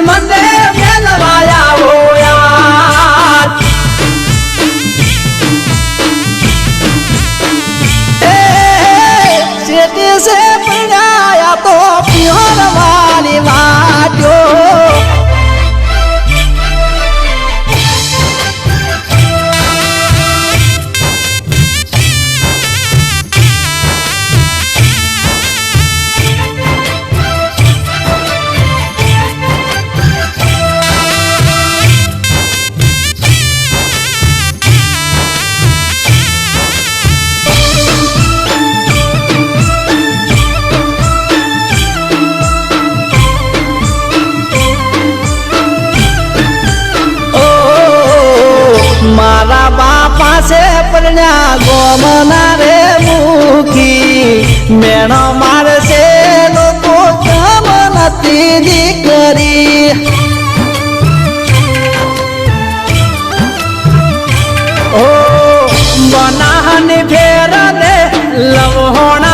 almas છે પરણ્યા ગોમના રે મુખી મેણો મારશે લોકો કામ નથી દીકરી. ઓ બનાહની ફેર દે લવહોણા